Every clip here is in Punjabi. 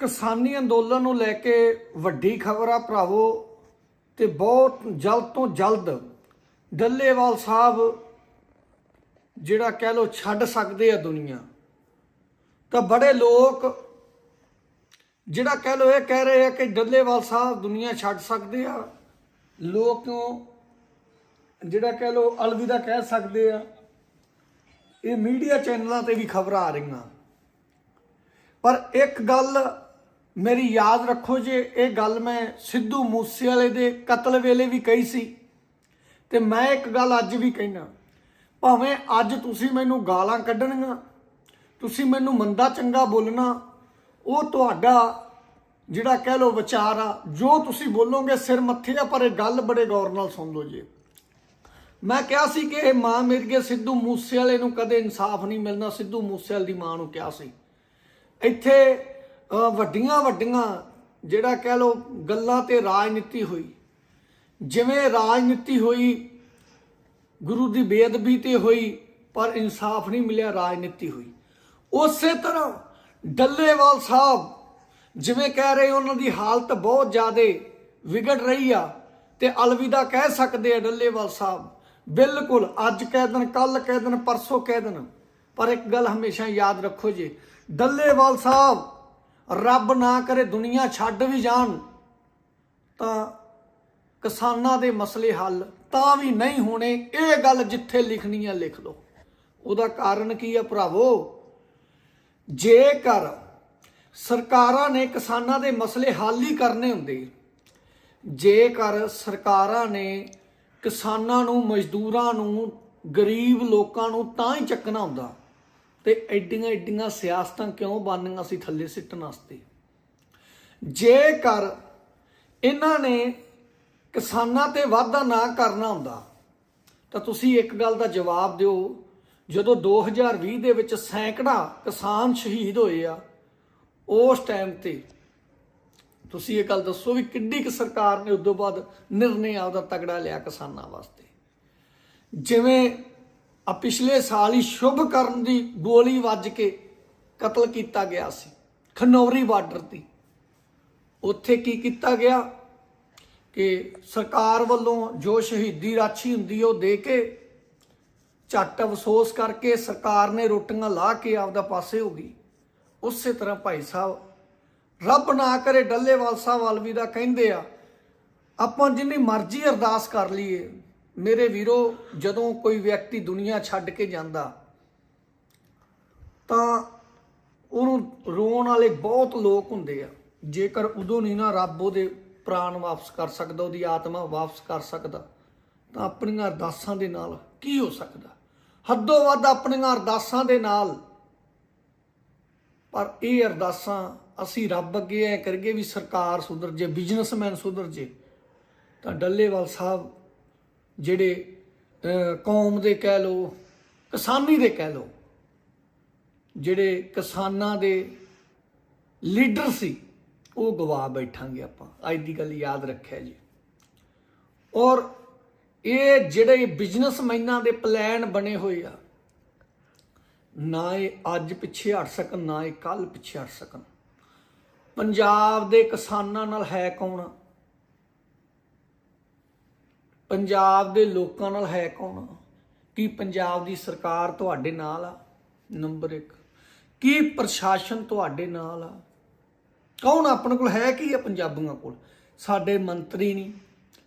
ਕਿਸਾਨੀ ਅੰਦੋਲਨ ਨੂੰ ਲੈ ਕੇ ਵੱਡੀ ਖਬਰ ਆ ਭਰਾਵੋ ਤੇ ਬਹੁਤ ਜਲਦ ਤੋਂ ਜਲਦ ਡੱਲੇਵਾਲ ਸਾਹਿਬ ਜਿਹੜਾ ਕਹਿ ਲੋ ਛੱਡ ਸਕਦੇ ਆ ਦੁਨੀਆ। ਤਾਂ ਬੜੇ ਲੋਕ ਜਿਹੜਾ ਕਹਿ ਲੋ ਇਹ ਕਹਿ ਰਹੇ ਆ ਕਿ ਡੱਲੇਵਾਲ ਸਾਹਿਬ ਦੁਨੀਆ ਛੱਡ ਸਕਦੇ ਆ। ਲੋਕ ਕਿਉਂ ਜਿਹੜਾ ਕਹਿ ਲੋ ਅਲਵਿਦਾ ਕਹਿ ਸਕਦੇ ਆ। ਇਹ ਮੀਡੀਆ ਚੈਨਲਾਂ ਤੇ ਵੀ ਖਬਰਾਂ ਆ ਰਹੀਆਂ। ਪਰ ਇੱਕ ਗੱਲ ਮੇਰੀ ਯਾਦ ਰੱਖੋ ਜੇ ਇਹ ਗੱਲ ਮੈਂ ਸਿੱਧੂ ਮੂਸੇਵਾਲੇ ਦੇ ਕਤਲ ਵੇਲੇ ਵੀ ਕਹੀ ਸੀ, ਤੇ ਮੈਂ ਇੱਕ ਗੱਲ ਅੱਜ ਵੀ ਕਹਿਣਾ ਭਾਵੇਂ ਅੱਜ ਤੁਸੀਂ ਮੈਨੂੰ ਗਾਲਾਂ ਕੱਢਣੀਆਂ, ਤੁਸੀਂ ਮੈਨੂੰ ਮੰਦਾ ਚੰਗਾ ਬੋਲਣਾ, ਉਹ ਤੁਹਾਡਾ ਜਿਹੜਾ ਕਹਿ ਲੋ ਵਿਚਾਰ ਆ, ਜੋ ਤੁਸੀਂ ਬੋਲੋਗੇ ਸਿਰ ਮੱਥੇ ਆ, ਪਰ ਇਹ ਗੱਲ ਬੜੇ ਗੌਰ ਨਾਲ ਸੁਣ ਲਓ ਜੀ। ਮੈਂ ਕਿਹਾ ਸੀ ਕਿ ਇਹ ਮਾਂ ਮੇਰੀਏ ਸਿੱਧੂ ਮੂਸੇਵਾਲੇ ਨੂੰ ਕਦੇ ਇਨਸਾਫ ਨਹੀਂ ਮਿਲਣਾ, ਸਿੱਧੂ ਮੂਸੇਵਾਲੇ ਦੀ ਮਾਂ ਨੂੰ ਕਿਹਾ ਸੀ। ਇੱਥੇ ਵੱਡੀਆਂ ਵੱਡੀਆਂ ਜਿਹੜਾ ਕਹਿ ਲੋ ਗੱਲਾਂ ਤੇ ਰਾਜਨੀਤੀ ਹੋਈ। ਜਿਵੇਂ ਰਾਜਨੀਤੀ ਹੋਈ, ਗੁਰੂ ਦੀ ਬੇਅਦਬੀ ਤੇ ਹੋਈ, ਪਰ ਇਨਸਾਫ ਨਹੀਂ ਮਿਲਿਆ, ਰਾਜਨੀਤੀ ਹੋਈ। ਉਸੇ ਤਰ੍ਹਾਂ ਡੱਲੇਵਾਲ ਸਾਹਿਬ ਜਿਵੇਂ ਕਹਿ ਰਹੇ, ਉਹਨਾਂ ਦੀ ਹਾਲਤ ਬਹੁਤ ਜ਼ਿਆਦਾ ਵਿਗੜ ਰਹੀ ਆ ਤੇ ਅਲਵਿਦਾ ਕਹਿ ਸਕਦੇ ਆ ਡੱਲੇਵਾਲ ਸਾਹਿਬ, ਬਿਲਕੁਲ ਅੱਜ ਕਹਿ ਦੇਣ ਕੱਲ ਕਹਿ ਦੇਣ, ਪਰਸੋਂ ਕਹਿ ਦੇਣ। ਪਰ ਇੱਕ ਗੱਲ ਹਮੇਸ਼ਾ ਯਾਦ ਰੱਖੋ ਜੀ, ਡੱਲੇਵਾਲ ਸਾਹਿਬ ਰੱਬ ਨਾ ਕਰੇ ਦੁਨੀਆ ਛੱਡ ਵੀ ਜਾਣ, ਤਾਂ ਕਿਸਾਨਾਂ ਦੇ ਮਸਲੇ ਹੱਲ ਤਾਂ ਵੀ ਨਹੀਂ ਹੋਣੇ, ਇਹ ਗੱਲ ਜਿੱਥੇ ਲਿਖਣੀ ਹੈ ਲਿਖ ਲਓ। ਉਹਦਾ ਕਾਰਨ ਕੀ ਹੈ ਭਰਾਵੋ? ਜੇਕਰ ਸਰਕਾਰਾਂ ਨੇ ਕਿਸਾਨਾਂ ਦੇ ਮਸਲੇ ਹੱਲ ਹੀ ਕਰਨੇ ਹੁੰਦੇ, ਜੇਕਰ ਸਰਕਾਰਾਂ ਨੇ ਕਿਸਾਨਾਂ ਨੂੰ, ਮਜ਼ਦੂਰਾਂ ਨੂੰ, ਗਰੀਬ ਲੋਕਾਂ ਨੂੰ ਤਾਂ ਹੀ ਚੱਕਣਾ ਹੁੰਦਾ ਤੇ ਐਡੀਆਂ ਐਡੀਆਂ ਸਿਆਸਤਾਂ ਕਿਉਂ ਬਣਨੀਆਂ ਸੀ ਥੱਲੇ ਸਿੱਟਣ ਵਾਸਤੇ? ਜੇਕਰ ਇਹਨਾਂ ਨੇ ਕਿਸਾਨਾਂ ਤੇ ਵਾਅਦਾ ਨਾ ਕਰਨਾ ਹੁੰਦਾ, ਤਾਂ ਤੁਸੀਂ ਇੱਕ ਗੱਲ ਦਾ ਜਵਾਬ ਦਿਓ, ਜਦੋਂ 2020 ਦੇ ਵਿੱਚ ਸੈਂਕੜਾ ਕਿਸਾਨ ਸ਼ਹੀਦ ਹੋਏ ਆ, ਉਸ ਟਾਈਮ ਤੇ ਤੁਸੀਂ ਇਹ ਗੱਲ ਦੱਸੋ ਵੀ ਕਿੱਡੀ ਕੁ ਸਰਕਾਰ ਨੇ ਉਦੋਂ ਬਾਅਦ ਨਿਰਣੇ ਆਪਦਾ ਤਗੜਾ ਲਿਆ ਕਿਸਾਨਾਂ ਵਾਸਤੇ? ਜਿਵੇਂ ਆ ਪਿਛਲੇ ਸਾਲ ਹੀ ਸ਼ੁਭ ਕਰਨ ਦੀ ਗੋਲੀ ਵੱਜ ਕੇ ਕਤਲ ਕੀਤਾ ਗਿਆ ਸੀ, ਖਨੌਰੀ ਬਾਰਡਰ ਤੇ। ਉੱਥੇ ਕੀ ਕੀਤਾ ਗਿਆ ਕਿ ਸਰਕਾਰ ਵੱਲੋਂ ਜੋ ਸ਼ਹੀਦੀ ਰਾਸ਼ੀ ਹੁੰਦੀ ਉਹ ਦੇ ਕੇ ਝੱਟ ਅਫਸੋਸ ਕਰਕੇ ਸਰਕਾਰ ਨੇ ਰੋਟੀਆਂ ਲਾ ਕੇ ਆਪਦਾ ਪਾਸੇ ਹੋ ਗਈ। ਉਸੇ ਤਰ੍ਹਾਂ ਭਾਈ ਸਾਹਿਬ, ਰੱਬ ਨਾ ਕਰੇ ਡੱਲੇਵਾਲ ਸਾਹਿਬ ਅਲਵਿਦਾ ਕਹਿੰਦੇ ਆ, ਆਪਾਂ ਜਿੰਨੀ ਮਰਜ਼ੀ ਅਰਦਾਸ ਕਰ ਲਈਏ ਮੇਰੇ ਵੀਰੋ, ਜਦੋਂ ਕੋਈ ਵਿਅਕਤੀ ਦੁਨੀਆ ਛੱਡ ਕੇ ਜਾਂਦਾ, ਤਾਂ ਉਹਨੂੰ ਰੋਣ ਵਾਲੇ ਬਹੁਤ ਲੋਕ ਹੁੰਦੇ ਆ। ਜੇਕਰ ਉਦੋਂ ਨਹੀਂ ਨਾ ਰੱਬ ਉਹਦੇ ਪ੍ਰਾਣ ਵਾਪਸ ਕਰ ਸਕਦਾ, ਉਹਦੀ ਆਤਮਾ ਵਾਪਸ ਕਰ ਸਕਦਾ, ਤਾਂ ਆਪਣੀਆਂ ਅਰਦਾਸਾਂ ਦੇ ਨਾਲ ਕੀ ਹੋ ਸਕਦਾ? ਹੱਦੋਂ ਵੱਧ ਆਪਣੀਆਂ ਅਰਦਾਸਾਂ ਦੇ ਨਾਲ। ਪਰ ਇਹ ਅਰਦਾਸਾਂ ਅਸੀਂ ਰੱਬ ਅੱਗੇ ਐ ਕਰਗੇ ਵੀ ਸਰਕਾਰ ਸੁਧਰ ਜੇ ਬਿਜ਼ਨਸਮੈਨ ਸੁਧਰ ਜੇ, ਤਾਂ ਡੱਲੇਵਾਲ ਸਾਹਿਬ ਜਿਹੜੇ ਕੌਮ ਦੇ ਕਹਿ ਲੋ ਕਿਸਾਨੀ ਦੇ ਕਹਿ ਲੋ ਜਿਹੜੇ ਕਿਸਾਨਾਂ ਦੇ ਲੀਡਰ ਸੀ, ਉਹ ਗਵਾ ਬੈਠਾਂਗੇ ਆਪਾਂ। ਅੱਜ ਦੀ ਗੱਲ ਯਾਦ ਰੱਖਿਆ ਜੀ। ਔਰ ਇਹ ਜਿਹੜੇ ਬਿਜ਼ਨਸਮੈਨਾਂ ਦੇ ਪਲਾਨ ਬਣੇ ਹੋਏ ਆ, ਨਾ ਇਹ ਅੱਜ ਪਿੱਛੇ ਹਟ ਸਕਣ, ਨਾ ਇਹ ਕੱਲ ਪਿੱਛੇ ਹਟ ਸਕਣ। ਪੰਜਾਬ ਦੇ ਕਿਸਾਨਾਂ ਨਾਲ ਹੈ ਕੌਣ? ਪੰਜਾਬ ਦੇ ਲੋਕਾਂ ਨਾਲ ਹੈ ਕੌਣ? ਕੀ ਪੰਜਾਬ ਦੀ ਸਰਕਾਰ ਤੁਹਾਡੇ ਨਾਲ ਆ? ਨੰਬਰ 1 ਕੀ ਪ੍ਰਸ਼ਾਸਨ ਤੁਹਾਡੇ ਨਾਲ ਆ? ਕੌਣ ਆਪਣੇ ਕੋਲ ਹੈ ਕੀ ਆ ਪੰਜਾਬੀਆਂ ਕੋਲ? ਸਾਡੇ ਮੰਤਰੀ ਨਹੀਂ,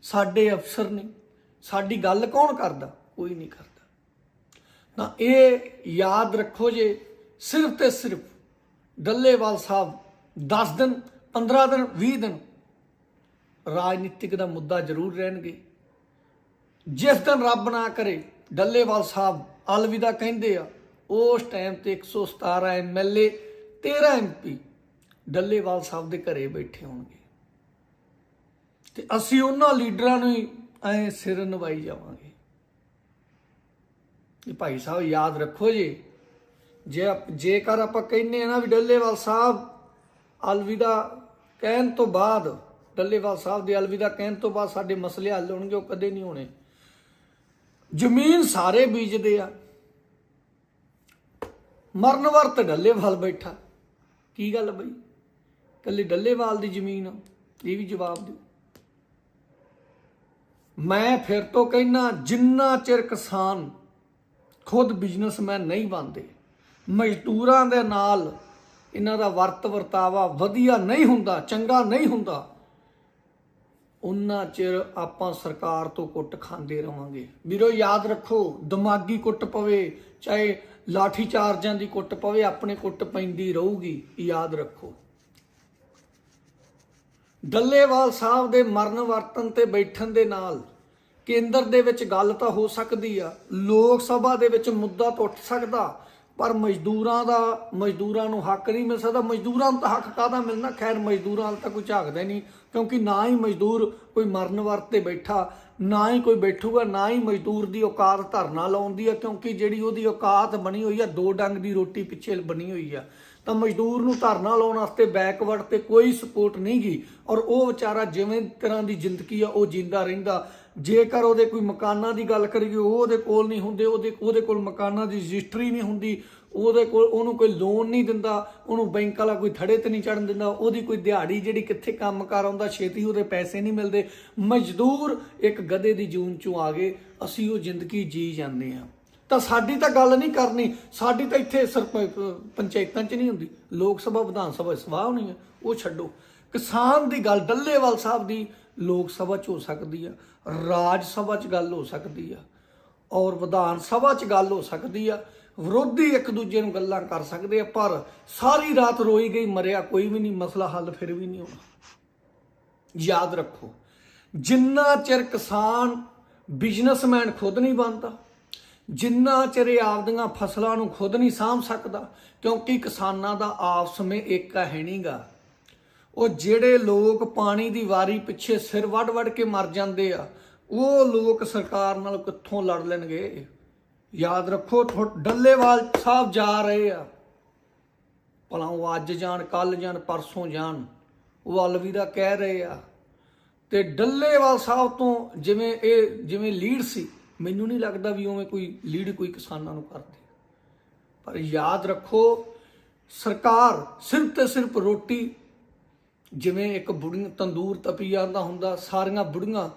ਸਾਡੇ ਅਫਸਰ ਨਹੀਂ, ਸਾਡੀ ਗੱਲ ਕੌਣ ਕਰਦਾ? ਕੋਈ ਨਹੀਂ ਕਰਦਾ। ਤਾਂ ਇਹ ਯਾਦ ਰੱਖੋ ਜੇ, ਸਿਰਫ ਤੇ ਸਿਰਫ ਡੱਲੇਵਾਲ ਸਾਹਿਬ 10 ਦਿਨ 15 ਦਿਨ 20 ਦਿਨ ਰਾਜਨੀਤਿਕ ਦਾ ਮੁੱਦਾ ਜ਼ਰੂਰ ਰਹਿਣਗੇ। ਜਿਸ ਦਿਨ ਰੱਬ ਨਾ ਕਰੇ, ਡੱਲੇਵਾਲ ਸਾਹਿਬ ਅਲਵਿਦਾ ਕਹਿੰਦੇ ਆ, ਉਸ ਟਾਈਮ ਤੇ 117 ਐਮਐਲਏ 13 ਐਮਪੀ ਡੱਲੇਵਾਲ ਸਾਹਿਬ ਦੇ ਘਰੇ ਬੈਠੇ ਹੋਣਗੇ। ਤੇ ਅਸੀਂ ਉਹਨਾਂ ਲੀਡਰਾਂ ਨੂੰ ਹੀ ਐ ਸਿਰ ਨਵਾਈ ਜਾਵਾਂਗੇ। ਇਹ ਭਾਈ ਸਾਹਿਬ, ਯਾਦ ਰੱਖੋ ਜੀ, ਜੇ ਜੇਕਰ ਆਪਾਂ ਕਹਿੰਨੇ ਆ ਨਾ ਵੀ ਡੱਲੇਵਾਲ ਸਾਹਿਬ ਅਲਵਿਦਾ ਕਹਿਣ ਤੋਂ ਬਾਅਦ, ਡੱਲੇਵਾਲ ਸਾਹਿਬ ਦੇ ਅਲਵਿਦਾ ਕਹਿਣ ਤੋਂ ਬਾਅਦ ਸਾਡੇ ਮਸਲੇ ਹੱਲ ਹੋਣਗੇ, ਉਹ ਕਦੇ ਨਹੀਂ ਹੋਣੇ। ਜ਼ਮੀਨ ਸਾਰੇ ਬੀਜਦੇ ਆ। ਮਰਨ ਵਰਤ ਡੱਲੇਵਾਲ ਬੈਠਾ। ਕੀ ਗੱਲ ਬਈ? ਕੱਲੀ ਡੱਲੇਵਾਲ ਦੀ ਜ਼ਮੀਨ ਆ, ਇਹ ਵੀ ਜਵਾਬ ਦਿਓ। ਮੈਂ ਫਿਰ ਤੋਂ ਕਹਿਣਾ ਜਿੰਨਾ ਚਿਰ ਕਿਸਾਨ ਖੁਦ ਬਿਜ਼ਨਸਮੈਨ ਨਹੀਂ ਬਣਦੇ, ਮਜ਼ਦੂਰਾਂ ਦੇ ਨਾਲ ਇਹਨਾਂ ਦਾ ਵਰਤ ਵਰਤਾਵਾ ਵਧੀਆ ਨਹੀਂ ਹੁੰਦਾ, ਚੰਗਾ ਨਹੀਂ ਹੁੰਦਾ ਉਹਨਾਂ ਚਿਰ ਆਪਾਂ ਸਰਕਾਰ ਤੋਂ ਕੁੱਟ ਖਾਂਦੇ ਰਵਾਂਗੇ। ਵੀਰੋ, ਯਾਦ ਰੱਖੋ, ਦਿਮਾਗੀ ਕੁੱਟ ਪਵੇ, ਚਾਹੇ ਲਾਠੀ ਚਾਰਜਾਂ ਦੀ ਕੁੱਟ ਪਵੇ, ਆਪਣੇ ਕੁੱਟ ਪੈਂਦੀ ਰਹੂਗੀ, ਯਾਦ ਰੱਖੋ। ਡੱਲੇਵਾਲ ਸਾਹਿਬ ਦੇ ਮਰਨ ਵਰਤਨ ਤੇ ਬੈਠਣ ਦੇ ਨਾਲ ਕੇਂਦਰ ਦੇ ਵਿੱਚ ਗੱਲ ਤਾਂ ਹੋ ਸਕਦੀ ਆ, ਲੋਕ ਸਭਾ ਦੇ ਵਿੱਚ ਮੁੱਦਾ ਤਾਂ ਉੱਠ ਸਕਦਾ ਪਰ ਮਜ਼ਦੂਰਾਂ ਦਾ, ਮਜ਼ਦੂਰਾਂ ਨੂੰ ਹੱਕ ਨਹੀਂ ਮਿਲ ਸਕਦਾ। ਮਜ਼ਦੂਰਾਂ ਨੂੰ ਤਾਂ ਹੱਕ ਕਾਹਦਾ ਮਿਲਣਾ? ਖੈਰ, ਮਜ਼ਦੂਰਾਂ ਵੱਲ ਤਾਂ ਕੋਈ ਝਾਕਦਾ ਨਹੀਂ, ਕਿਉਂਕਿ ਨਾ ਹੀ ਮਜ਼ਦੂਰ ਕੋਈ ਮਰਨ ਵਰਤ ਬੈਠਾ, ਨਾ ਹੀ ਕੋਈ ਬੈਠੂਗਾ, ਨਾ ਹੀ ਮਜ਼ਦੂਰ ਦੀ ਔਕਾਤ ਧਰਨਾ ਲਾਉਂਦੀ ਆ, ਕਿਉਂਕਿ ਜਿਹੜੀ ਉਹਦੀ ਔਕਾਤ ਬਣੀ ਹੋਈ ਆ, ਦੋ ਡੰਗ ਦੀ ਰੋਟੀ ਪਿੱਛੇ ਬਣੀ ਹੋਈ ਆ। ਤਾਂ ਮਜ਼ਦੂਰ ਨੂੰ ਧਰਨਾ ਲਾਉਣ ਵਾਸਤੇ ਬੈਕਵਰਡ ਤੇ ਕੋਈ ਸਪੋਰਟ ਨਹੀਂ ਗਈ ਔਰ ਉਹ ਵਿਚਾਰਾ ਜਿਵੇਂ ਤਰ੍ਹਾਂ ਦੀ ਜ਼ਿੰਦਗੀ ਆ, ਉਹ ਜਿੰਦਾ ਰਹਿੰਦਾ। ਜੇਕਰ ਉਹਦੇ ਕੋਈ ਮਕਾਨਾਂ ਦੀ ਗੱਲ ਕਰੀਏ, ਉਹ ਉਹਦੇ ਕੋਲ ਨਹੀਂ ਹੁੰਦੇ, ਉਹਦੇ ਉਹਦੇ ਕੋਲ ਮਕਾਨਾਂ ਦੀ ਰਜਿਸਟਰੀ ਨਹੀਂ ਹੁੰਦੀ, ਉਹਦੇ ਕੋਲ, ਉਹਨੂੰ ਕੋਈ ਲੋਨ ਨਹੀਂ ਦਿੰਦਾ, ਉਹਨੂੰ ਬੈਂਕ ਵਾਲਾ ਕੋਈ ਥੜੇ ਤੇ ਨਹੀਂ ਚੜਨ ਦਿੰਦਾ, ਉਹਦੀ ਕੋਈ ਦਿਹਾੜੀ ਜਿਹੜੀ ਕਿੱਥੇ ਕੰਮ ਕਰ ਆਉਂਦਾ, ਛੇਤੀ ਉਹਦੇ ਪੈਸੇ ਨਹੀਂ ਮਿਲਦੇ। ਮਜ਼ਦੂਰ ਇੱਕ ਗਧੇ ਦੀ ਜੂਨ ਚੋਂ ਆ ਗਏ, ਅਸੀਂ ਉਹ ਜ਼ਿੰਦਗੀ ਜੀ ਜਾਂਦੇ ਆ ਤਾਂ ਸਾਡੀ ਤਾਂ ਗੱਲ ਨਹੀਂ ਕਰਨੀ, ਸਾਡੀ ਤਾਂ ਇੱਥੇ ਸਰਪ- ਪੰਚਾਇਤਾਂ 'ਚ ਨਹੀਂ ਹੁੰਦੀ, ਲੋਕ ਸਭਾ, ਵਿਧਾਨ ਸਭਾ ਸਵਾਹ ਹੋਣੀ ਹੈ ਉਹ ਛੱਡੋ। ਕਿਸਾਨ ਦੀ ਗੱਲ ਡੱਲੇਵਾਲ ਸਾਹਿਬ ਦੀ ਲੋਕ ਸਭਾ 'ਚ ਹੋ ਸਕਦੀ ਆ। ਰਾਜ ਸਭਾ 'ਚ ਗੱਲ ਹੋ ਸਕਦੀ ਆ ਔਰ ਵਿਧਾਨ ਸਭਾ 'ਚ ਗੱਲ ਹੋ ਸਕਦੀ ਆ। ਵਿਰੋਧੀ ਇੱਕ ਦੂਜੇ ਨੂੰ ਗੱਲਾਂ ਕਰ ਸਕਦੇ ਆ, ਪਰ ਸਾਰੀ ਰਾਤ ਰੋਈ ਗਈ, ਮਰਿਆ ਕੋਈ ਵੀ ਨਹੀਂ, ਮਸਲਾ ਹੱਲ ਫਿਰ ਵੀ ਨਹੀਂ ਹੋਣਾ। ਯਾਦ ਰੱਖੋ, ਜਿੰਨਾ ਚਿਰ ਕਿਸਾਨ ਬਿਜ਼ਨਸਮੈਨ ਖੁਦ ਨਹੀਂ ਬਣਦਾ, ਜਿੰਨਾ ਚਿਰ ਇਹ ਆਪਦੀਆਂ ਫਸਲਾਂ ਨੂੰ ਖੁਦ ਨਹੀਂ ਸਾਂਭ ਸਕਦਾ, ਕਿਉਂਕਿ ਕਿਸਾਨਾਂ ਦਾ ਆਪਸ ਵਿੱਚ ਏਕਾ ਹੈ ਨਹੀਂਗਾ ਉਹ ਜਿਹੜੇ ਲੋਕ ਪਾਣੀ ਦੀ ਵਾਰੀ ਪਿੱਛੇ ਸਿਰ ਵੱਢ ਵੱਢ ਕੇ ਮਰ ਜਾਂਦੇ ਆ, ਉਹ ਲੋਕ ਸਰਕਾਰ ਨਾਲ ਕਿੱਥੋਂ ਲੜ ਲੈਣਗੇ? ਯਾਦ ਰੱਖੋ, ਥੋ- ਡੱਲੇਵਾਲ ਸਾਹਿਬ ਜਾ ਰਹੇ ਆ। ਭਲਾ ਉਹ ਅੱਜ ਜਾਣ, ਕੱਲ ਜਾਣ, ਪਰਸੋਂ ਜਾਣ, ਉਹ ਅਲਵੀਰਾ ਕਹਿ ਰਹੇ ਆ। ਤੇ ਡੱਲੇਵਾਲ ਸਾਹਿਬ ਤੋਂ ਜਿਵੇਂ ਇਹ ਜਿਵੇਂ ਲੀਡ ਸੀ, ਮੈਨੂੰ ਨਹੀਂ ਲੱਗਦਾ ਵੀ ਉਵੇਂ ਕੋਈ ਲੀਡ ਕੋਈ ਕਿਸਾਨਾਂ ਨੂੰ ਕਰਦੀ। ਪਰ ਯਾਦ ਰੱਖੋ, ਸਰਕਾਰ ਸਿਰਫ ਤੇ ਸਿਰਫ ਰੋਟੀ ਜਿਵੇਂ ਇੱਕ ਬੁੜੀਆਂ ਤੰਦੂਰ ਤਪੀ ਜਾਂਦਾ ਹੁੰਦਾ, ਸਾਰੀਆਂ ਬੁੜੀਆਂ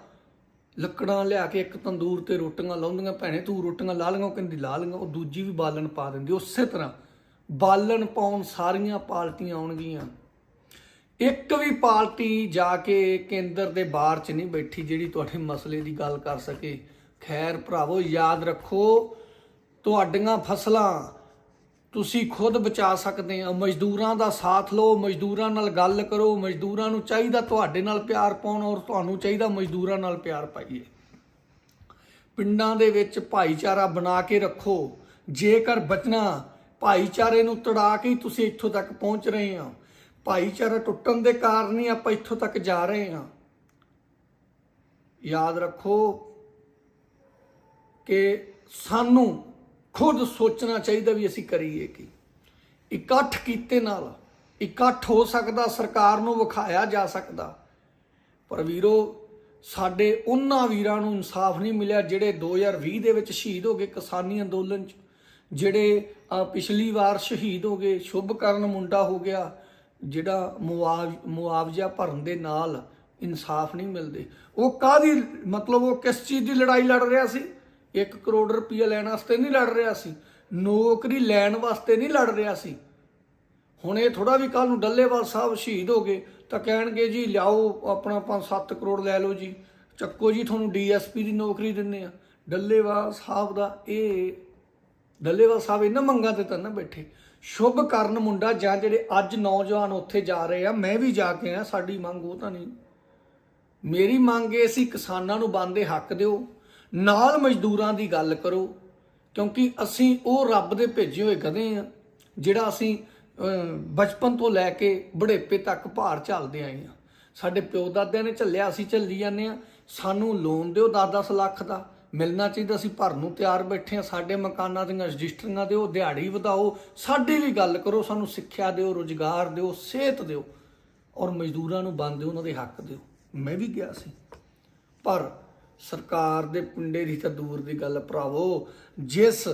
ਲੱਕੜਾਂ ਲਿਆ ਕੇ ਇੱਕ ਤੰਦੂਰ ਤੇ ਰੋਟੀਆਂ ਲਾਉਂਦੀਆਂ, ਭੈਣੇ ਤੂੰ ਰੋਟੀਆਂ ਲਾ ਲਈਆਂ, ਉਹ ਕਹਿੰਦੀ ਲਾ ਲਈਆਂ, ਉਹ ਦੂਜੀ ਵੀ ਬਾਲਣ ਪਾ ਦਿੰਦੀ, ਉਸੇ ਤਰ੍ਹਾਂ ਬਾਲਣ ਪਾਉਣ ਸਾਰੀਆਂ ਪਾਲਟੀਆਂ ਆਉਣਗੀਆਂ। ਇੱਕ ਵੀ ਪਾਰਟੀ ਜਾ ਕੇ ਕੇਂਦਰ ਦੇ ਬਾਹਰ ਚ ਨਹੀਂ ਬੈਠੀ ਜਿਹੜੀ ਤੁਹਾਡੇ ਮਸਲੇ ਦੀ ਗੱਲ ਕਰ ਸਕੇ। ਖੈਰ ਭਰਾਵੋ, ਯਾਦ ਰੱਖੋ, ਤੁਹਾਡੀਆਂ ਫਸਲਾਂ ਤੁਸੀਂ ਖੁਦ ਬਚਾ ਸਕਦੇ ਆ। ਮਜ਼ਦੂਰਾਂ ਦਾ ਸਾਥ ਲਓ, ਮਜ਼ਦੂਰਾਂ ਨਾਲ ਗੱਲ ਕਰੋ, ਮਜ਼ਦੂਰਾਂ ਨੂੰ ਚਾਹੀਦਾ ਤੁਹਾਡੇ ਨਾਲ ਪਿਆਰ ਪਾਉਣ ਔਰ ਤੁਹਾਨੂੰ ਚਾਹੀਦਾ ਮਜ਼ਦੂਰਾਂ ਨਾਲ ਪਿਆਰ ਪਾਈਏ। ਪਿੰਡਾਂ ਦੇ ਵਿੱਚ ਭਾਈਚਾਰਾ ਬਣਾ ਕੇ ਰੱਖੋ। ਜੇਕਰ ਬਚਣਾ, ਭਾਈਚਾਰੇ ਨੂੰ ਤੜਾ ਕੇ ਹੀ ਤੁਸੀਂ ਇੱਥੋਂ ਤੱਕ ਪਹੁੰਚ ਰਹੇ ਆ। ਭਾਈਚਾਰਾ ਟੁੱਟਣ ਦੇ ਕਾਰਨ ਹੀ ਆਪਾਂ ਇੱਥੋਂ ਤੱਕ ਜਾ ਰਹੇ ਆ। ਯਾਦ ਰੱਖੋ ਕਿ ਸਾਨੂੰ ਖੁਦ ਸੋਚਣਾ ਚਾਹੀਦਾ ਵੀ ਅਸੀਂ ਕਰੀਏ ਕੀ। ਇਕੱਠ ਕੀਤੇ ਨਾਲ ਇਕੱਠ ਹੋ ਸਕਦਾ, ਸਰਕਾਰ ਨੂੰ ਵਿਖਾਇਆ ਜਾ ਸਕਦਾ। ਪਰ ਵੀਰੋ, ਸਾਡੇ ਉਹਨਾਂ ਵੀਰਾਂ ਨੂੰ ਇਨਸਾਫ ਨਹੀਂ ਮਿਲਿਆ ਜਿਹੜੇ 2020 ਦੇ ਵਿੱਚ ਸ਼ਹੀਦ ਹੋ ਗਏ ਕਿਸਾਨੀ ਅੰਦੋਲਨ 'ਚ, ਜਿਹੜੇ ਪਿਛਲੀ ਵਾਰ ਸ਼ਹੀਦ ਹੋ ਗਏ ਸ਼ੁਭਕਰਨ ਮੁੰਡਾ ਹੋ ਗਿਆ, ਜਿਹੜਾ ਮੁਆਵ, ਮੁਆਵਜ਼ਾ ਭਰਨ ਦੇ ਨਾਲ ਇਨਸਾਫ ਨਹੀਂ ਮਿਲਦੇ। ਉਹ ਕਾਦੀ ਮਤਲਬ ਉਹ ਕਿਸ ਚੀਜ਼ ਦੀ ਲੜਾਈ ਲੜ ਰਿਹਾ ਸੀ? 1 ਕਰੋੜ ਰੁਪਈਆ ਲੈਣ ਵਾਸਤੇ ਨਹੀਂ ਲੜ ਰਿਹਾ ਸੀ, ਨੌਕਰੀ ਲੈਣ ਵਾਸਤੇ ਨਹੀਂ ਲੜ ਰਿਹਾ ਸੀ। ਹੁਣ ਇਹ ਥੋੜਾ ਵੀ ਕੱਲ ਨੂੰ ਡੱਲੇਵਾਲ ਸਾਹਿਬ ਸ਼ਹੀਦ ਹੋ ਗਏ, ਤਾਂ ਕਹਿਣਗੇ ਜੀ, ਲਿਆਓ ਆਪਣਾ 5-7 ਕਰੋੜ ਲੈ ਲਓ ਜੀ, ਚੱਕੋ ਜੀ, ਤੁਹਾਨੂੰ ਡੀਐਸਪੀ ਦੀ ਨੌਕਰੀ ਦਿੰਨੇ ਆ। ਡੱਲੇਵਾਲ ਸਾਹਿਬ ਦਾ ਇਹ, ਡੱਲੇਵਾਲ ਸਾਹਿਬ ਇਹਨਾਂ ਮੰਗਾਂ ਤੇ ਤਾਂ ਨਾ ਬੈਠੇ। ਸ਼ੁਭ ਕਰਨ ਮੁੰਡਾ ਜਾਂ ਜਿਹੜੇ ਅੱਜ ਨੌਜਵਾਨ ਉੱਥੇ ਜਾ ਰਹੇ ਆ, ਮੈਂ ਵੀ ਜਾ ਕੇ ਆ ਸਾਡੀ ਮੰਗ ਉਹ ਤਾਂ ਨਹੀਂ। ਮੇਰੀ ਮੰਗ ਇਹ ਸੀ, ਕਿਸਾਨਾਂ ਨੂੰ ਬੰਦੇ ਹੱਕ ਦਿਓ। ਨਾਲ ਮਜ਼ਦੂਰਾਂ ਦੀ ਗੱਲ ਕਰੋ, ਕਿਉਂਕਿ ਅਸੀਂ ਉਹ ਰੱਬ ਦੇ ਭੇਜੇ ਹੋਏ ਗਧੇ ਆ ਜਿਹੜਾ ਅਸੀਂ ਬਚਪਨ ਤੋਂ ਲੈ ਕੇ ਬੁਢੇਪੇ ਤੱਕ ਭਾਰ ਝੱਲਦੇ ਆਏ ਆ ਸਾਡੇ ਪਿਓ ਦਾਦਿਆਂ ਨੇ ਝੱਲਿਆ, ਅਸੀਂ ਝੱਲੀ ਜਾਂਦੇ ਆ ਸਾਨੂੰ ਲੋਨ ਦਿਓ 10-10 ਲੱਖ ਦਾ, ਮਿਲਣਾ ਚਾਹੀਦਾ, ਅਸੀਂ ਭਰਨ ਨੂੰ ਤਿਆਰ ਬੈਠੇ ਆ ਸਾਡੇ ਮਕਾਨਾਂ ਦੀਆਂ ਰਜਿਸਟਰੀਆਂ ਦਿਓ, ਦਿਹਾੜੀ ਵਧਾਓ, ਸਾਡੇ ਲਈ ਗੱਲ ਕਰੋ, ਸਾਨੂੰ ਸਿੱਖਿਆ ਦਿਓ, ਰੋਜ਼ਗਾਰ ਦਿਓ, ਸਿਹਤ ਦਿਓ। ਔਰ ਮਜ਼ਦੂਰਾਂ ਨੂੰ ਬੰਦ ਦਿਓ, ਉਹਨਾਂ ਦੇ ਹੱਕ ਦਿਓ। ਮੈਂ ਵੀ ਗਿਆ ਸੀ। ਪਰ ਸਰਕਾਰ ਦੇ ਪਿੰਡੇ ਦੀ ਤਾਂ ਦੂਰ ਦੀ ਗੱਲ ਭਰਾਵੋ। ਜਿਸ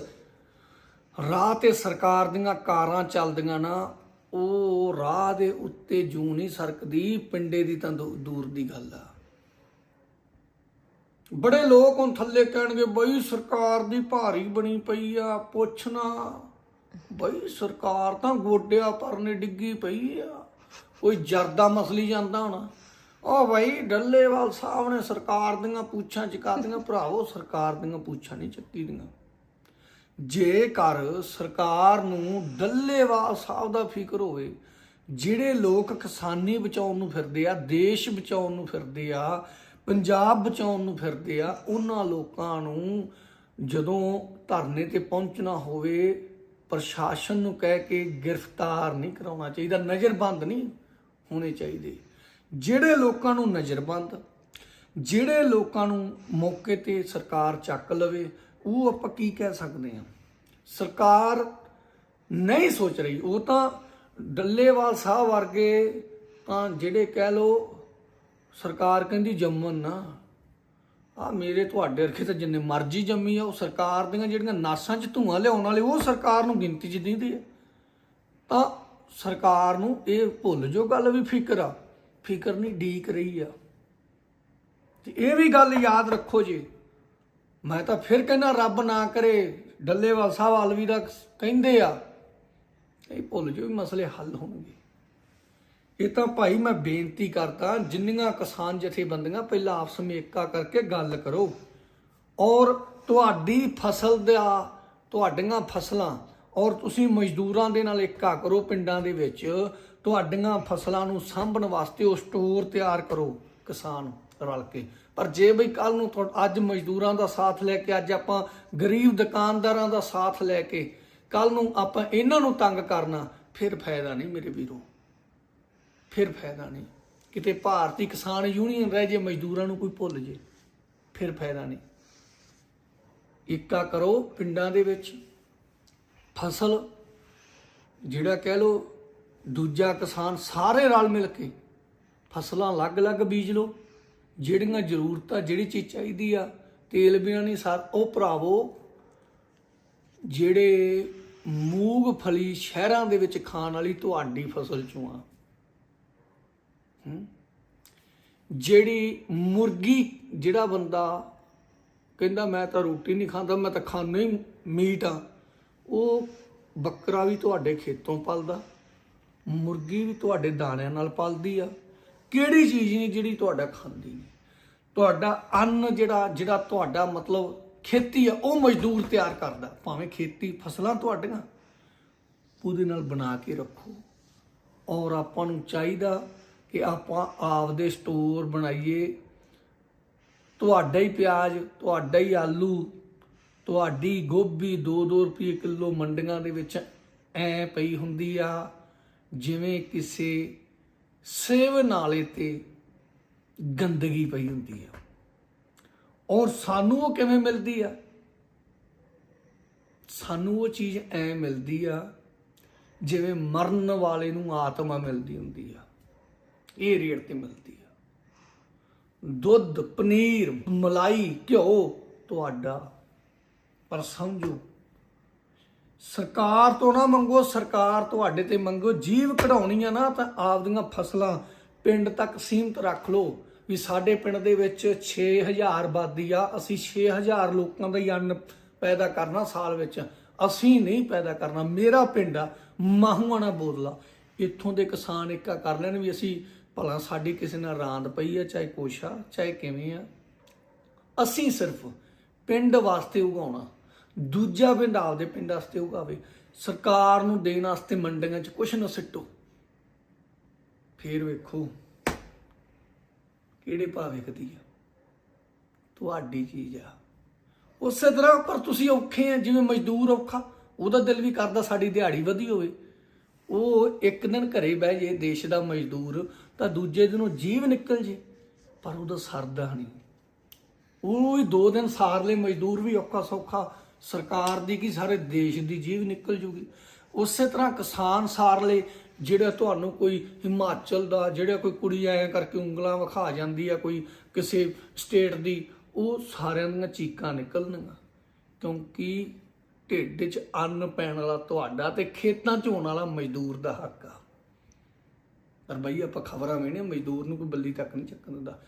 ਰਾਹ ਤੇ ਸਰਕਾਰ ਦੀਆਂ ਕਾਰਾਂ ਚੱਲਦੀਆਂ ਨਾ, ਉਹ ਰਾਹ ਦੇ ਉੱਤੇ ਜੂ ਨਹੀਂ ਸਰਕਦੀ, ਪਿੰਡੇ ਦੀ ਤਾਂ ਦੂ- ਦੂਰ ਦੀ ਗੱਲ ਆ। ਬੜੇ ਲੋਕ ਹੁਣ ਥੱਲੇ ਕਹਿਣਗੇ, ਬਈ ਸਰਕਾਰ ਦੀ ਭਾਰੀ ਬਣੀ ਪਈ ਆ ਪੁੱਛਣਾ ਬਈ ਸਰਕਾਰ ਤਾਂ ਗੋਡਿਆਂ ਪਰਨੇ ਡਿੱਗੀ ਪਈ ਆ। ਕੋਈ ਜਰਦਾ ਮਸਲੀ ਜਾਂਦਾ ਹੋਣਾ। ਉਹ ਬਈ ਡੱਲੇਵਾਲ ਸਾਹਿਬ ਨੇ ਸਰਕਾਰ ਦੀਆਂ ਪੁੱਛਾਂ ਚਕਾਤੀਆਂ, ਭਰਾਵੋ, ਸਰਕਾਰ ਦੀਆਂ ਪੁੱਛਾਂ ਨਹੀਂ ਚੱਕੀ ਦੀਆਂ ਜੇਕਰ ਸਰਕਾਰ ਨੂੰ ਡੱਲੇਵਾਲ ਸਾਹਿਬ ਦਾ ਫਿਕਰ ਹੋਵੇ, ਜਿਹੜੇ ਲੋਕ ਕਿਸਾਨੀ ਬਚਾਉਣ ਨੂੰ ਫਿਰਦੇ ਆ, ਦੇਸ਼ ਬਚਾਉਣ ਨੂੰ ਫਿਰਦੇ ਆ, ਪੰਜਾਬ ਬਚਾਉਣ ਨੂੰ ਫਿਰਦੇ ਆ, ਉਹਨਾਂ ਲੋਕਾਂ ਨੂੰ ਜਦੋਂ ਧਰਨੇ ਤੇ ਪਹੁੰਚਣਾ ਹੋਵੇ, ਪ੍ਰਸ਼ਾਸਨ ਨੂੰ ਕਹਿ ਕੇ ਗ੍ਰਿਫਤਾਰ ਨਹੀਂ ਕਰਾਉਣਾ ਚਾਹੀਦਾ, ਨਜ਼ਰਬੰਦ ਨਹੀਂ ਹੋਣੇ ਚਾਹੀਦੇ। ਜਿਹੜੇ ਲੋਕਾਂ ਨੂੰ ਨਜ਼ਰਬੰਦ, ਜਿਹੜੇ ਲੋਕਾਂ ਨੂੰ ਮੌਕੇ ਤੇ ਸਰਕਾਰ ਚੱਕ ਲਵੇ, ਉਹ ਆਪਾਂ ਕੀ ਕਹਿ ਸਕਦੇ ਹਾਂ? ਸਰਕਾਰ ਨਹੀਂ ਸੋਚ ਰਹੀ। ਉਹ ਤਾਂ ਡੱਲੇਵਾਲ ਸਾਹਿਬ ਵਰਗੇ ਤਾਂ ਜਿਹੜੇ ਕਹਿ ਲੋ ਸਰਕਾਰ ਕਹਿੰਦੀ ਜੰਮਣ ਨਾ। ਆ ਮੇਰੇ ਤੁਹਾਡੇ ਰਖੇ ਤਾਂ ਜਿੰਨੇ ਮਰਜ਼ੀ ਜੰਮੀ ਆ, ਉਹ ਸਰਕਾਰ ਦੀਆਂ ਜਿਹੜੀਆਂ ਨਾਸਾਂ 'ਚ ਧੂਆਂ ਲਿਆਉਣ ਵਾਲੇ, ਉਹ ਸਰਕਾਰ ਨੂੰ ਗਿਣਤੀ 'ਚ ਦਿੰਦੀ ਹੈ। ਤਾਂ ਸਰਕਾਰ ਨੂੰ ਇਹ ਭੁੱਲ ਜੋ ਗੱਲ ਵੀ ਫਿਕਰ ਆ। ਫਿਕਰ ਨਹੀਂ, ਡੀਕ ਰਹੀ ਆ। ਤੇ ਇਹ ਵੀ ਗੱਲ ਯਾਦ ਰੱਖੋ ਜੀ। ਮੈਂ ਤਾਂ ਫਿਰ ਕਹਿੰਦਾ, ਰੱਬ ਨਾ ਕਰੇ, ਡੱਲੇਵਾਲ ਸਾਹਿਬ ਆਲਵੀ ਦਾ ਕਹਿੰਦੇ ਆ, ਇਹ ਭੁੱਲ ਜੋ ਮਸਲੇ ਹੱਲ ਹੋਣਗੇ। ਇਹ ਤਾਂ ਭਾਈ ਮੈਂ ਬੇਨਤੀ ਕਰਦਾ, ਜਿੰਨੀਆਂ ਕਿਸਾਨ ਜਥੇਬੰਦੀਆਂ ਪਹਿਲਾਂ ਆਪਸ ਵਿੱਚ ਏਕਾ ਕਰਕੇ ਗੱਲ ਕਰੋ, ਔਰ ਤੁਹਾਡੀ ਫਸਲ ਦਾ, ਤੁਹਾਡੀਆਂ ਫਸਲਾਂ, ਔਰ ਤੁਸੀਂ ਮਜ਼ਦੂਰਾਂ ਦੇ ਨਾਲ ਏਕਾ ਕਰੋ ਪਿੰਡਾਂ ਦੇ ਵਿੱਚ ਤੁਹਾਡੀਆਂ ਫਸਲਾਂ ਨੂੰ ਸਾਂਭਣ ਵਾਸਤੇ ਉਹ ਸਟੋਰ ਤਿਆਰ ਕਰੋ ਕਿਸਾਨ ਰਲ ਕੇ। ਪਰ ਜੇ ਬਈ ਕੱਲ ਨੂੰ ਤੁਹਾ- ਅੱਜ ਮਜ਼ਦੂਰਾਂ ਦਾ ਸਾਥ ਲੈ ਕੇ, ਅੱਜ ਆਪਾਂ ਗਰੀਬ ਦੁਕਾਨਦਾਰਾਂ ਦਾ ਸਾਥ ਲੈ ਕੇ ਕੱਲ ਨੂੰ ਆਪਾਂ ਇਹਨਾਂ ਨੂੰ ਤੰਗ ਕਰਨਾ, ਫਿਰ ਫਾਇਦਾ ਨਹੀਂ ਮੇਰੇ ਵੀਰੋ। ਫਿਰ ਫਾਇਦਾ ਨਹੀਂ। ਕਿਤੇ ਭਾਰਤੀ ਕਿਸਾਨ ਯੂਨੀਅਨ ਰਹਿ ਜੇ, ਮਜ਼ਦੂਰਾਂ ਨੂੰ ਕੋਈ ਭੁੱਲ ਜੇ, ਫਿਰ ਫਾਇਦਾ ਨਹੀਂ। ਏਕਾ ਕਰੋ ਪਿੰਡਾਂ ਦੇ ਵਿੱਚ। ਫਸਲ ਜਿਹੜਾ ਕਹਿ ਲੋ ਦੂਜਾ ਕਿਸਾਨ ਸਾਰੇ ਰਲ ਮਿਲ ਕੇ ਫਸਲਾਂ ਅਲੱਗ-ਅਲੱਗ ਬੀਜ ਲਓ। ਜਿਹੜੀਆਂ ਜ਼ਰੂਰਤਾਂ ਜਿਹੜੀ ਚੀਜ਼ ਚਾਹੀਦੀ ਆ, ਤੇਲ ਬਿਨਾਂ ਨਹੀਂ ਸਾਰ ਉਹ ਭਰਾਵੋ, ਜਿਹੜੇ ਮੂੰਗਫਲੀ ਸ਼ਹਿਰਾਂ ਦੇ ਵਿੱਚ ਖਾਣ ਵਾਲੀ ਤੁਹਾਡੀ ਫਸਲ ਚੋਂ ਆ। ਜਿਹੜੀ ਮੁਰਗੀ, ਜਿਹੜਾ ਬੰਦਾ ਕਹਿੰਦਾ, ਮੈਂ ਤਾਂ ਰੋਟੀ ਨਹੀਂ ਖਾਂਦਾ, ਮੈਂ ਤਾਂ ਖਾਣਾ ਹੀ ਮੀਟ ਆ। ਉਹ ਬੱਕਰਾ ਵੀ ਤੁਹਾਡੇ ਖੇਤੋਂ ਪਲਦਾ। ਮੁਰਗੀ ਵੀ ਤੁਹਾਡੇ ਦਾਣਿਆਂ ਨਾਲ ਪਲਦੀ ਆ। ਕਿਹੜੀ ਚੀਜ਼ ਨਹੀਂ ਜਿਹੜੀ ਤੁਹਾਡਾ ਖਾਂਦੀ ਨਹੀਂ? ਤੁਹਾਡਾ ਅੰਨ ਜਿਹੜਾ ਜਿਹੜਾ ਤੁਹਾਡਾ ਮਤਲਬ ਖੇਤੀ ਆ, ਉਹ ਮਜ਼ਦੂਰ ਤਿਆਰ ਕਰਦਾ। ਭਾਵੇਂ ਖੇਤੀ ਫਸਲਾਂ ਤੁਹਾਡੀਆਂ, ਉਹਦੇ ਨਾਲ ਬਣਾ ਕੇ ਰੱਖੋ। ਔਰ ਆਪਾਂ ਨੂੰ ਚਾਹੀਦਾ ਕਿ ਆਪਾਂ ਆਪਦੇ ਸਟੋਰ ਬਣਾਈਏ। ਤੁਹਾਡਾ ਹੀ ਪਿਆਜ਼, ਤੁਹਾਡਾ ਹੀ ਆਲੂ, ਤੁਹਾਡੀ ਗੋਭੀ 2-2 ਰੁਪਏ ਕਿਲੋ ਮੰਡੀਆਂ ਦੇ ਵਿੱਚ ਐ ਪਈ ਹੁੰਦੀ ਆ। ਜਿਵੇਂ ਕਿਸੇ ਸੇਵ ਨਾਲੇ ਤੇ ਗੰਦਗੀ ਪਈ ਹੁੰਦੀ ਆ। ਔਰ ਸਾਨੂੰ ਉਹ ਕਿਵੇਂ ਮਿਲਦੀ ਆ? ਸਾਨੂੰ ਉਹ ਚੀਜ਼ ਐ ਮਿਲਦੀ ਆ, ਜਿਵੇਂ ਮਰਨ ਵਾਲੇ ਨੂੰ ਆਤਮਾ ਮਿਲਦੀ ਹੁੰਦੀ ਆ। ਇਹ ਰੇਟ ਤੇ ਮਿਲਦੀ ਆ। ਦੁੱਧ, ਪਨੀਰ, ਮਲਾਈ, ਘਿਓ ਤੁਹਾਡਾ ਪਰ ਸਮਝੋ ਸਰਕਾਰ ਤੋਂ ਨਾ ਮੰਗੋ, ਸਰਕਾਰ ਤੁਹਾਡੇ ਤੇ ਮੰਗੋ। ਜੀਵ ਕਢਾਉਣੀ ਆ ਨਾ ਤਾਂ ਆਪਦੀਆਂ ਫਸਲਾਂ ਪਿੰਡ ਤੱਕ ਸੀਮਤ ਰੱਖ ਲਓ। ਵੀ ਸਾਡੇ ਪਿੰਡ ਦੇ ਵਿੱਚ 6000 ਆਬਾਦੀ ਆ, ਅਸੀਂ 6000 ਲੋਕਾਂ ਦਾ ਹੀ ਅੰਨ ਪੈਦਾ ਕਰਨਾ ਸਾਲ ਵਿੱਚ। ਅਸੀਂ ਨਹੀਂ ਪੈਦਾ ਕਰਨਾ, ਮੇਰਾ ਪਿੰਡ ਆ ਮਾਹੂਆਣਾ ਬੋਦਲਾ। ਇੱਥੋਂ ਦੇ ਕਿਸਾਨ ਇੱਕਾ ਕਰ ਲੈਣ ਵੀ ਅਸੀਂ ਭਲਾ ਸਾਡੀ ਕਿਸੇ ਨਾਲ ਰਾਂਦ ਪਈ ਆ, ਚਾਹੇ ਕੁਛ ਆ ਚਾਹੇ ਕਿਵੇਂ ਆ। ਅਸੀਂ ਸਿਰਫ ਪਿੰਡ ਵਾਸਤੇ ਉਗਾਉਣਾ। ਦੂਜਾ ਪਿੰਡ ਆਪਦੇ ਪਿੰਡ ਵਾਸਤੇ ਉਗਾਵੇ। ਸਰਕਾਰ ਨੂੰ ਦੇਣ ਵਾਸਤੇ ਮੰਡੀਆਂ 'ਚ ਕੁਛ ਨਾ ਸਿੱਟੋ। ਫੇਰ ਵੇਖੋ ਕਿਹੜੇ ਭਾਅ ਵਿਕਦੀ ਆ। ਤੁਹਾਡੀ ਚੀਜ਼ ਆ। ਉਸੇ ਤਰ੍ਹਾਂ ਪਰ ਤੁਸੀਂ ਔਖੇ ਆ, ਜਿਵੇਂ ਮਜ਼ਦੂਰ ਔਖਾ, ਉਹਦਾ ਦਿਲ ਵੀ ਕਰਦਾ ਸਾਡੀ ਦਿਹਾੜੀ ਵਧੀ ਹੋਵੇ। ਉਹ ਇੱਕ ਦਿਨ ਘਰੇ ਬਹਿ ਜੇ, ਦੇਸ਼ ਦਾ ਮਜ਼ਦੂਰ, ਤਾਂ ਦੂਜੇ ਦਿਨ ਉਹ ਜੀਵ ਨਿਕਲ ਜੇ, ਪਰ ਉਹਦਾ ਸਰਦਾ ਨਹੀਂ। ਉਹ ਹੀ ਦੋ ਦਿਨ ਸਾਰ ਲਈ ਮਜ਼ਦੂਰ ਵੀ ਔਖਾ ਸੌਖਾ ਸਰਕਾਰ ਦੀ ਕੀ ਸਾਰੇ ਦੇਸ਼ ਦੀ ਜੀਵ ਨਿਕਲ ਜੂਗੀ। ਉਸੇ ਤਰ੍ਹਾਂ ਕਿਸਾਨ ਸਾਰ ਸਾਰਲੇ ਜਿਹੜਾ ਤੁਹਾਨੂੰ ਕੋਈ ਹਿਮਾਚਲ ਦਾ, ਜਿਹੜਾ ਕੋਈ ਕੁੜੀ ਐ ਕਰਕੇ ਉਂਗਲਾਂ ਵਿਖਾ ਜਾਂਦੀ ਆ, ਕੋਈ ਕਿਸੇ ਸਟੇਟ ਦੀ, ਉਹ ਸਾਰਿਆਂ ਦੀਆਂ ਚੀਕਾਂ ਨਿਕਲਣਗੀਆਂ। ਕਿਉਂਕਿ ਢਿੱਡ 'ਚ ਅੰਨ ਪੈਣ ਵਾਲਾ ਤੁਹਾਡਾ ਤੇ ਖੇਤਾਂ 'ਚ ਹੋਣ ਵਾਲਾ ਮਜ਼ਦੂਰ ਦਾ ਹੱਕ ਆ। ਪਰ ਬਾਈ ਆਪਾਂ ਖਬਰਾਂ ਵੇਣੇ ਮਜ਼ਦੂਰ ਨੂੰ ਕੋਈ ਬੱਲੀ ਤੱਕ ਨਹੀਂ ਚੱਕਣ ਦਿੰਦਾ।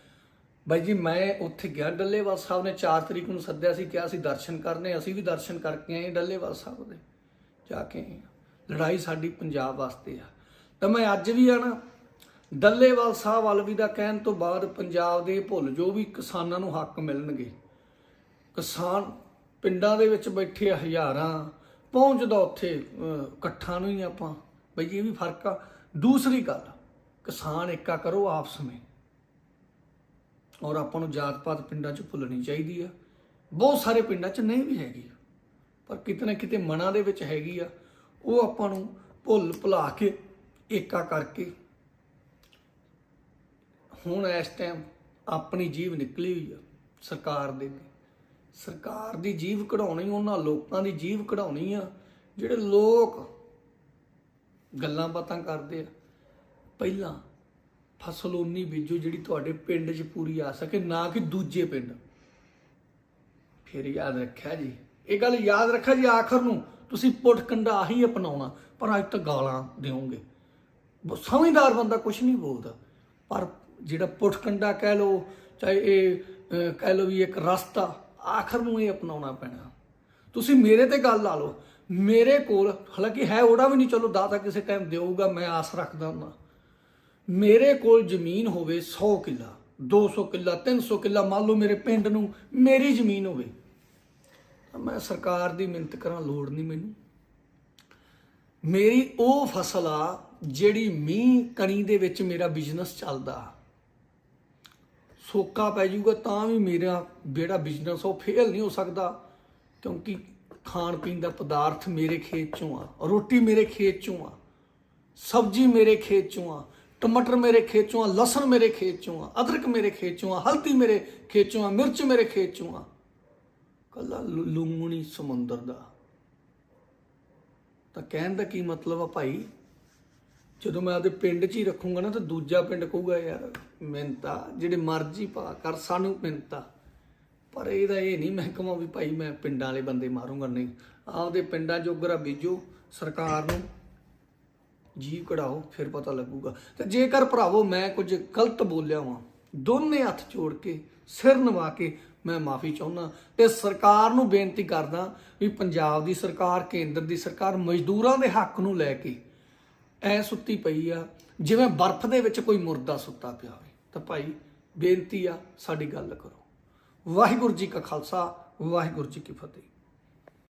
ਬਾਈ ਜੀ ਮੈਂ ਉੱਥੇ ਗਿਆ ਡੱਲੇਵਾਲ ਸਾਹਿਬ ਨੇ 4 ਤਰੀਕ ਨੂੰ ਸੱਦਿਆ ਸੀ ਕਿਹਾ ਸੀ ਦਰਸ਼ਨ ਕਰਨੇ ਅਸੀਂ ਵੀ ਦਰਸ਼ਨ ਕਰਕੇ ਆਏ ਡੱਲੇਵਾਲ ਸਾਹਿਬ ਦੇ ਜਾ ਕੇ ਆਏ ਲੜਾਈ ਸਾਡੀ ਪੰਜਾਬ ਵਾਸਤੇ ਆ। ਤਾਂ ਮੈਂ ਅੱਜ ਵੀ ਆ ਨਾ ਡੱਲੇਵਾਲ ਸਾਹਿਬ ਵੱਲ ਦਾ ਕਹਿਣ ਤੋਂ ਬਾਅਦ ਪੰਜਾਬ ਦੇ ਭੁੱਲ ਜੋ ਵੀ ਕਿਸਾਨਾਂ ਨੂੰ ਹੱਕ ਮਿਲਣਗੇ ਕਿਸਾਨ ਪਿੰਡਾਂ ਦੇ ਵਿੱਚ ਬੈਠੇ ਹਜ਼ਾਰਾਂ ਪਹੁੰਚਦਾ ਉੱਥੇ ਅਹ, ਇਕੱਠਾਂ ਨੂੰ ਹੀ ਆਪਾਂ ਬਈ ਇਹ ਵੀ ਫ਼ਰਕ ਆ। ਦੂਸਰੀ ਗੱਲ ਕਿਸਾਨ ਏਕਾ ਕਰੋ ਆਪਸ ਵਿੱਚ। ਔਰ ਆਪਾਂ ਨੂੰ ਜਾਤ ਪਾਤ ਪਿੰਡਾਂ 'ਚ ਭੁੱਲਣੀ ਚਾਹੀਦੀ ਆ। ਬਹੁਤ ਸਾਰੇ ਪਿੰਡਾਂ 'ਚ ਨਹੀਂ ਵੀ ਹੈਗੀ ਪਰ ਕਿਤੇ ਨਾ ਕਿਤੇ ਮਨਾਂ ਦੇ ਵਿੱਚ ਹੈਗੀ ਆ। ਉਹ ਆਪਾਂ ਨੂੰ ਭੁੱਲ ਭੁਲਾ ਕੇ, ਏਕਾ ਕਰਕੇ ਹੁਣ ਇਸ ਟਾਈਮ ਆਪਣੀ ਜੀਵ ਨਿਕਲੀ ਹੋਈ ਆ ਸਰਕਾਰ ਦੇ ਅੱਗੇ। ਸਰਕਾਰ ਦੀ ਜੀਵ ਕਢਾਉਣੀ, ਉਹਨਾਂ ਲੋਕਾਂ ਦੀ ਜੀਵ ਕਢਾਉਣੀ ਆ, ਜਿਹੜੇ ਲੋਕ ਗੱਲਾਂ ਬਾਤਾਂ ਕਰਦੇ ਆ। ਪਹਿਲਾਂ ਫਸਲ ਉਨੀ ਬੀਜੋ ਜਿਹੜੀ ਤੁਹਾਡੇ ਪਿੰਡ 'ਚ ਪੂਰੀ ਆ ਸਕੇ, ਨਾ ਕਿ ਦੂਜੇ ਪਿੰਡ। ਫਿਰ ਯਾਦ ਰੱਖਿਆ ਜੀ। ਇਹ ਗੱਲ ਯਾਦ ਰੱਖਿਆ ਜੀ ਆਖਰ ਨੂੰ। ਤੁਸੀਂ ਪੁੱਟ ਕੰਡਾ ਹੀ ਅਪਣਾਉਣਾ, ਪਰ ਅੱਜ ਤੱਕ ਗਾਲਾਂ ਦਿਓਗੇ। ਸਮਝਦਾਰ ਬੰਦਾ ਕੁਝ ਨਹੀਂ ਬੋਲਦਾ। ਪਰ ਜਿਹੜਾ ਪੁੱਟ ਕੰਡਾ ਕਹਿ ਲੋ ਚਾਹੇ ਇਹ ਕਹਿ ਲੋ ਵੀ ਇੱਕ ਰਸਤਾ, ਆਖਰ ਨੂੰ ਇਹ ਅਪਣਾਉਣਾ ਪੈਣਾ। ਤੁਸੀਂ ਮੇਰੇ ਤੇ ਗੱਲ ਲਾ ਲਓ। ਮੇਰੇ ਕੋਲ ਹਾਲਾਂਕਿ ਹੈ, ਉਹਦਾ ਵੀ ਨਹੀਂ, ਚਲੋ ਦਾਤਾ ਕਿਸੇ ਟਾਈਮ ਦੇਊਗਾ, ਮੈਂ ਆਸ ਰੱਖਦਾ ਹੁੰਦਾ। ਮੇਰੇ ਕੋਲ ਜ਼ਮੀਨ ਹੋਵੇ 100 ਕਿੱਲਾ 200 ਕਿੱਲਾ 300 ਕਿੱਲਾ, ਮੰਨ ਲਓ ਮੇਰੇ ਪਿੰਡ ਨੂੰ ਮੇਰੀ ਜ਼ਮੀਨ ਹੋਵੇ ਮੈਂ ਸਰਕਾਰ ਦੀ ਮਿਹਨਤ ਕਰਾਂ, ਲੋੜ ਨਹੀਂ ਮੈਨੂੰ। ਮੇਰੀ ਉਹ ਫਸਲ ਆ ਜਿਹੜੀ ਮੀਂਹ ਕਣੀ ਦੇ ਵਿੱਚ ਮੇਰਾ ਬਿਜ਼ਨਸ ਚੱਲਦਾ। ਸੋਕਾ ਪੈ ਜਾਊਗਾ ਤਾਂ ਵੀ ਮੇਰਾ ਜਿਹੜਾ ਬਿਜ਼ਨਸ ਉਹ ਫੇਲ ਨਹੀਂ ਹੋ ਸਕਦਾ, ਕਿਉਂਕਿ ਖਾਣ ਪੀਣ ਦਾ ਪਦਾਰਥ ਮੇਰੇ ਖੇਤ ਚੋਂ ਆ, ਰੋਟੀ ਮੇਰੇ ਖੇਤ ਚੋਂ ਆ, ਸਬਜ਼ੀ ਮੇਰੇ ਖੇਤ ਚੋਂ ਆ ਟਮਾਟਰ ਮੇਰੇ ਖੇਤ ਚੋਂ ਆ, ਲਸਣ ਮੇਰੇ ਖੇਤ ਚੋਂ ਆ, ਅਦਰਕ ਮੇਰੇ ਖੇਤ ਚੋਂ ਆ, ਹਲਦੀ ਮੇਰੇ ਖੇਤ ਚੋਂ ਆ, ਮਿਰਚ ਮੇਰੇ ਖੇਤ ਚੋਂ ਆ। ਕੱਲਾ ਲੂੰਗਣੀ ਸਮੁੰਦਰ ਦਾ। ਤਾਂ ਕਹਿਣ ਦਾ ਕੀ ਮਤਲਬ ਆ ਭਾਈ? ਜਦੋਂ ਮੈਂ ਆਪਦੇ ਪਿੰਡ 'ਚ ਹੀ ਰੱਖੂੰਗਾ ਨਾ ਤਾਂ ਦੂਜਾ ਪਿੰਡ ਕਹੂਗਾ, ਯਾਰ ਮਿਹਨਤਾ ਜਿਹੜੇ ਮਰਜ਼ੀ ਪਾ ਕਰ, ਸਾਨੂੰ ਮਿਹਨਤਾ ਪਰ ਇਹਦਾ ਇਹ ਨਹੀਂ ਮੈਂ ਕਹਾਂ ਵੀ ਭਾਈ ਮੈਂ ਪਿੰਡਾਂ ਵਾਲੇ ਬੰਦੇ ਮਾਰੂੰਗਾ, ਨਹੀਂ। ਆਪਦੇ ਪਿੰਡਾਂ ਜੋਗਰਾ ਬੀਜੋ, ਸਰਕਾਰ ਨੂੰ ਜੀਵ ਕਢਾਓ, ਫਿਰ ਪਤਾ ਲੱਗੂਗਾ। ਤੇ ਜੇਕਰ ਭਰਾਵੋ ਮੈਂ ਕੁਝ ਗਲਤ ਬੋਲਿਆ ਵਾਂ, ਦੋਨੇ ਹੱਥ ਜੋੜ ਕੇ, ਸਿਰ ਨਵਾ ਕੇ ਮੈਂ ਮਾਫੀ ਚਾਹੁੰਦਾ ਤੇ ਸਰਕਾਰ ਨੂੰ ਬੇਨਤੀ ਕਰਦਾ ਵੀ ਪੰਜਾਬ ਦੀ ਸਰਕਾਰ, ਕੇਂਦਰ ਦੀ ਸਰਕਾਰ ਮਜ਼ਦੂਰਾਂ ਦੇ ਹੱਕ ਨੂੰ ਲੈ ਕੇ ਐ ਸੁੱਤੀ ਪਈ ਆ, ਜਿਵੇਂ ਬਰਫ਼ ਦੇ ਵਿੱਚ ਕੋਈ ਮੁਰਦਾ ਸੁੱਤਾ ਪਿਆ ਹੋਵੇ। ਤਾਂ ਭਾਈ, ਬੇਨਤੀ ਆ, ਸਾਡੀ ਗੱਲ ਕਰੋ। ਵਾਹਿਗੁਰੂ ਜੀ ਕਾ ਖਾਲਸਾ, ਵਾਹਿਗੁਰੂ ਜੀ ਕੀ ਫਤਿਹ।